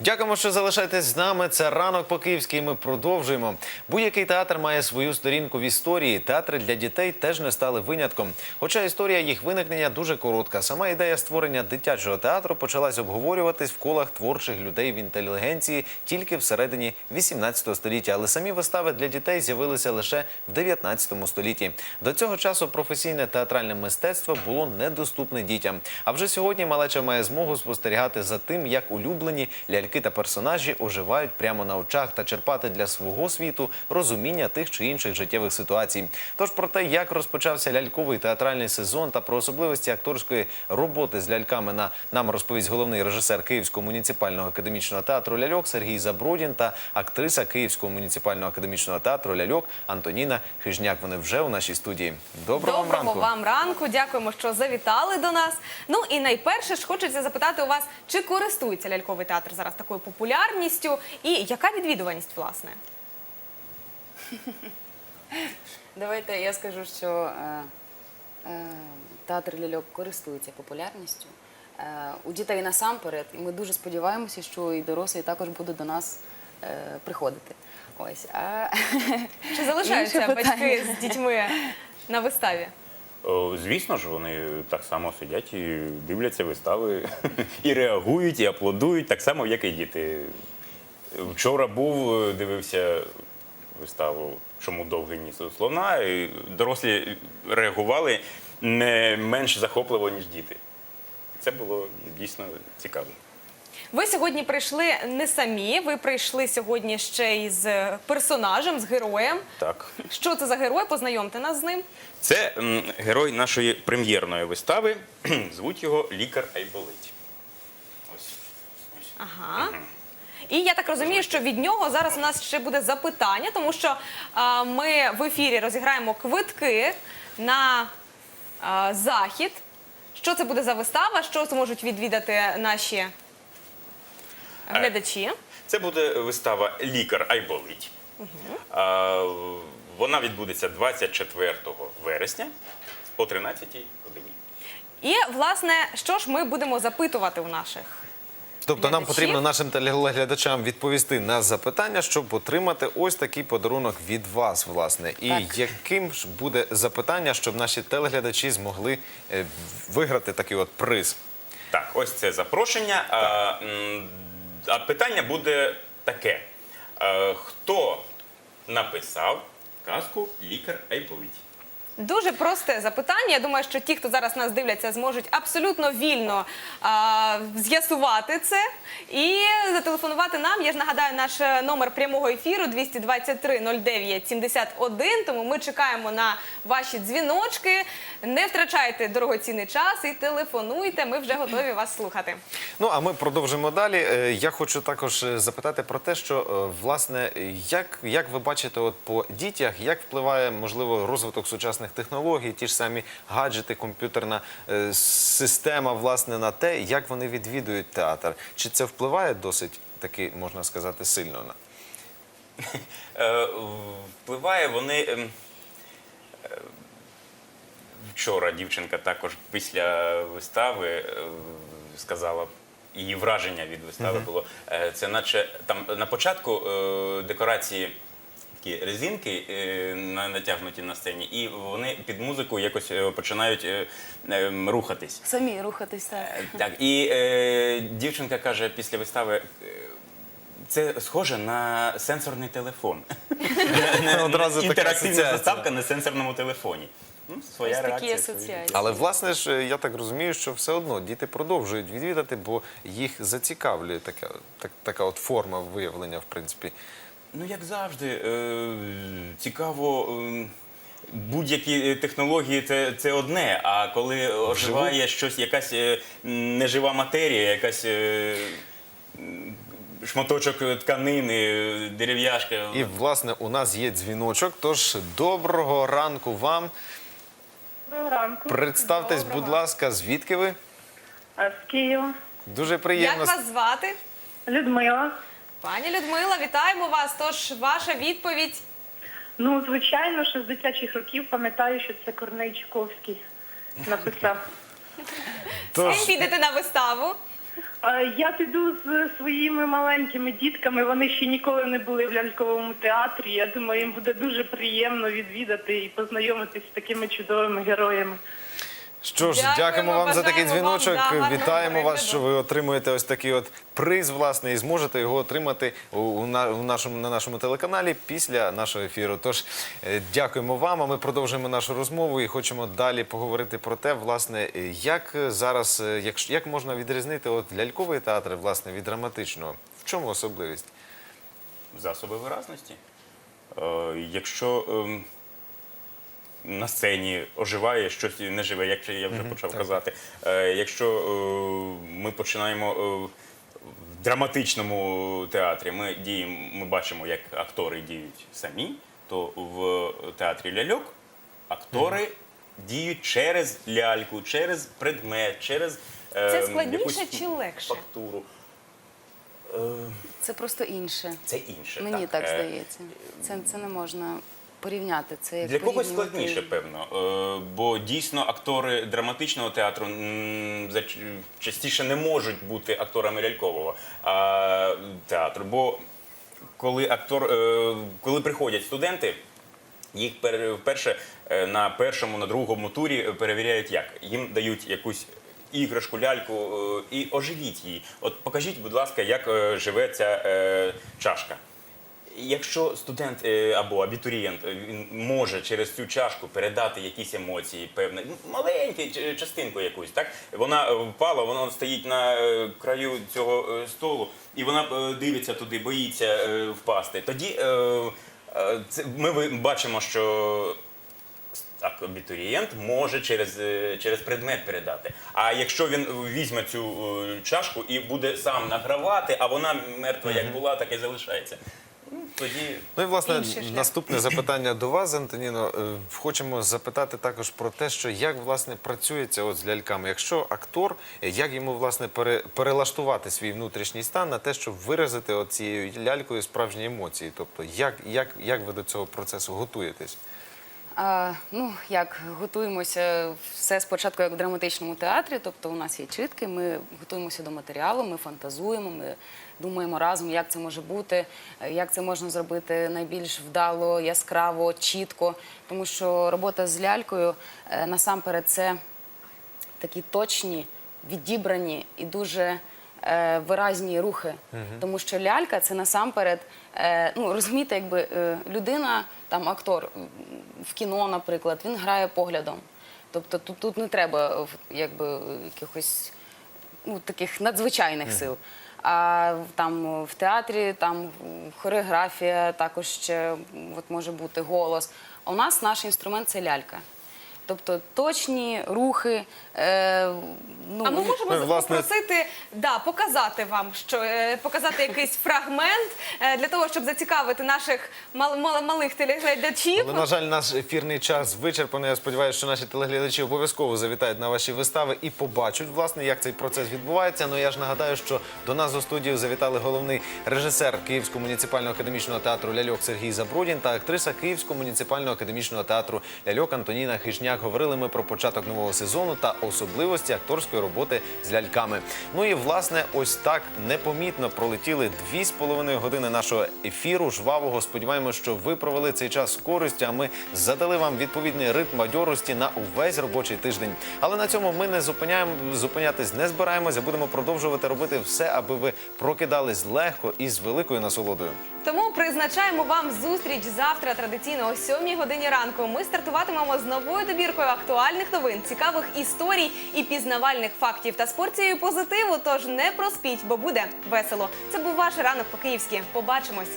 Дякуємо, що залишаєтесь з нами. Це ранок по київськи. Ми продовжуємо. Будь-який театр має свою сторінку в історії. Театри для дітей теж не стали винятком. Хоча історія їх виникнення дуже коротка. Сама ідея створення дитячого театру почалась обговорюватись в колах творчих людей в інтелігенції тільки всередині 18 століття. Але самі вистави для дітей з'явилися лише в 19 столітті. До цього часу професійне театральне мистецтво було недоступне дітям. А вже сьогодні малеча має змогу спостерігати за тим, як улюблені ляльки та персонажі оживають прямо на очах та черпати для свого світу розуміння тих чи інших життєвих ситуацій. Тож про те, як розпочався ляльковий театральний сезон та про особливості акторської роботи з ляльками на нам розповість головний режисер Київського муніципального академічного театру Ляльок Сергій Забродін та актриса Київського муніципального академічного театру Ляльок Антоніна Хижняк. Вони вже у нашій студії. Доброго, вам ранку. вам ранку. Дякуємо, що завітали до нас. Ну і найперше ж хочеться запитати у вас, чи користується ляльковий театр зараз такою популярністю, і яка відвідуваність власне? Давайте я скажу, що е, е, театр ляльок користується популярністю. Е, у дітей насамперед, і ми дуже сподіваємося, що і дорослі також будуть до нас приходити. Ось. А... Чи залишаються батьки з дітьми на виставі? О, Звісно ж, вони так само сидять і дивляться вистави, і реагують, і аплодують, так само, як і діти. Вчора був, е, дивився виставу Чому довгий ніс у слона, і дорослі реагували не менш захопливо, ніж діти. Це було дійсно цікаво. Ви сьогодні прийшли не самі, ви прийшли сьогодні ще із персонажем, з героєм. Так. Що це за герой? Познайомте нас з ним. Це м, герой нашої прем'єрної вистави. Звуть його Лікар Айболить. Ось. Ось. Ага. І я так розумію, що від нього зараз у нас ще буде запитання, тому що а, ми в ефірі розіграємо квитки на а, захід. Що це буде за вистава? Що зможуть відвідати наші глядачі? Це буде вистава Лікар Айболить. Вона відбудеться 24 вересня о 13 годині. І власне, що ж ми будемо запитувати у наших? Тобто нам потрібно нашим телеглядачам відповісти на запитання, щоб отримати ось такий подарунок від вас, власне. І Так. яким ж буде запитання, щоб наші телеглядачі змогли е, виграти такий от приз? Так, ось це запрошення. М, а питання буде таке: А, хто написав казку Лікар Айболить? Дуже просте запитання. Я думаю, що ті, хто зараз нас дивляться, зможуть абсолютно вільно а, з'ясувати це і зателефонувати нам. Я ж нагадаю, наш е, номер прямого ефіру 223 09 71. Тому ми чекаємо на ваші дзвіночки. Не втрачайте дорогоцінний час і телефонуйте. Ми вже готові вас слухати. Ну а ми продовжимо далі. Е, Я хочу також е, запитати про те, що е, власне як, як ви бачите, от по дітях, як впливає можливо розвиток сучасних технологій, ті ж самі гаджети, комп'ютерна система, власне, на те, як вони відвідують театр? Чи це впливає досить таки, можна сказати, сильно на? Впливає вони. ем, Вчора дівчинка також після вистави сказала. Її враження від вистави було. е, Це наче там на початку е, декорації такі резинки е, натягнуті на сцені, і вони під музику якось е, починають е, е, рухатись. Самі рухатись так. Е, Так, і е, дівчинка каже після вистави. е, Це схоже на сенсорний телефон. Одразу така Інтерактивна заставка на сенсорному телефоні. Своя Ось такі реакція. асоціації. Але власне ж е, я так розумію, що все одно діти продовжують відвідати, бо їх зацікавлює така, так, така от форма виявлення, в принципі. Ну, як завжди, е, цікаво. е, Будь-які технології це, це одне, а коли оживає щось, якась е, нежива матерія, якась е, шматочок тканини, е, дерев'яшка. І власне у нас є дзвіночок. Тож доброго ранку вам. Доброго ранку. Представтесь, будь ласка, звідки ви? З Києва. Дуже приємно. Як вас звати? Людмила. Пані Людмила, вітаємо вас. Тож ваша відповідь. Ну, звичайно, що з дитячих років пам'ятаю, що це Корней Чуковський написав. З ким підете на виставу? Я піду з своїми маленькими дітками. Вони ще ніколи не були в ляльковому театрі. Я думаю, їм буде дуже приємно відвідати і познайомитись з такими чудовими героями. Що ж, Дякуємо, дякуємо вам за такий бажаємо вам, дзвіночок. да, Вітаємо вас, що ви отримуєте ось такий от приз, власне, і зможете його отримати у, у на, у нашому, на нашому телеканалі після нашого ефіру. Тож е, дякуємо вам. А ми продовжуємо нашу розмову і хочемо далі поговорити про те, власне, е, як е, зараз, е, як, як можна відрізнити от ляльковий театр, власне, від драматичного. В чому особливість? засоби виразності. Е, якщо ем, на сцені оживає щось неживе, як я вже почав казати. Е, якщо е, ми починаємо е, в драматичному театрі, ми діємо, ми бачимо, як актори діють самі, то в театрі ляльок актори діють через ляльку, через предмет, через е, Це складніше якусь чи легше? фактуру. Е, Це просто інше. Це інше. Мені так, Е, здається. Це, це не можна порівняти. Це як Для когось складніше, певно, Е, бо дійсно актори драматичного театру частіше не можуть бути акторами лялькового театру. Бо коли актор, е, коли приходять студенти, їх пер- вперше е, на першому, на другому турі перевіряють як. Їм дають якусь іграшку, ляльку і оживіть її. От покажіть, будь ласка, як живе ця чашка. Якщо студент е, або абітурієнт е, він може через цю чашку передати якісь емоції, певне, маленьку частинку якусь, так вона е, впала, вона стоїть на краю цього столу, і вона дивиться туди, боїться впасти. Тоді ми бачимо, що так, абітурієнт може через, через предмет передати. А якщо він візьме цю чашку і буде сам награвати, а вона мертва як була, так і залишається. Тоді Ну і власне наступне запитання до вас, Антоніно. Е, Хочемо запитати також про те, що як власне працюється от з ляльками. Якщо актор, як йому власне пере- перелаштувати свій внутрішній стан на те, щоб виразити от цією лялькою справжні емоції? Тобто, як, як, як ви до цього процесу готуєтесь? А, ну, як готуємося все спочатку як в драматичному театрі, тобто у нас є читки, ми готуємося до матеріалу, ми фантазуємо, ми думаємо разом, як це може бути, як це можна зробити найбільш вдало, яскраво, чітко. Тому що робота з лялькою е, насамперед це такі точні, відібрані і дуже е, виразні рухи. Тому що лялька це насамперед, е, ну розумієте, якби людина, там актор в кіно, наприклад, він грає поглядом. Тобто тут, тут не треба е, якби якихось ну, таких надзвичайних сил. А там в театрі там хореографія, також ще от може бути голос. А у нас наш інструмент це лялька. Тобто точні рухи. Е, ну, А ми можемо Ну, власне- попросити да, показати вам, що е, показати якийсь фрагмент е, для того, щоб зацікавити наших мал, мал- малих телеглядачів. Але, на жаль, наш ефірний час вичерпаний. Я сподіваюся, що наші телеглядачі обов'язково завітають на ваші вистави і побачать, власне, як цей процес відбувається. Ну я ж нагадаю, що до нас у студію завітали головний режисер Київського муніципального академічного театру Ляльок Сергій Забродін та актриса Київського муніципального академічного театру Ляльок Антоніна Хижняк. Говорили ми про початок нового сезону та особливості акторської роботи з ляльками. Ну і власне, ось так непомітно пролетіли дві з половиною години нашого ефіру. Жвавого. Сподіваємося, що ви провели цей час з користю. А ми задали вам відповідний ритм бадьорості на увесь робочий тиждень. Але на цьому ми не зупиняємо зупинятись, не збираємося. Будемо продовжувати робити все, аби ви прокидались легко і з великою насолодою. Тому призначаємо вам зустріч завтра традиційно о 7 годині ранку. Ми стартуватимемо з новою добіркою актуальних новин, цікавих історій і пізнавальних фактів та з порцією позитиву. Тож не проспіть, бо буде весело. Це був ваш ранок по київськи. Побачимось.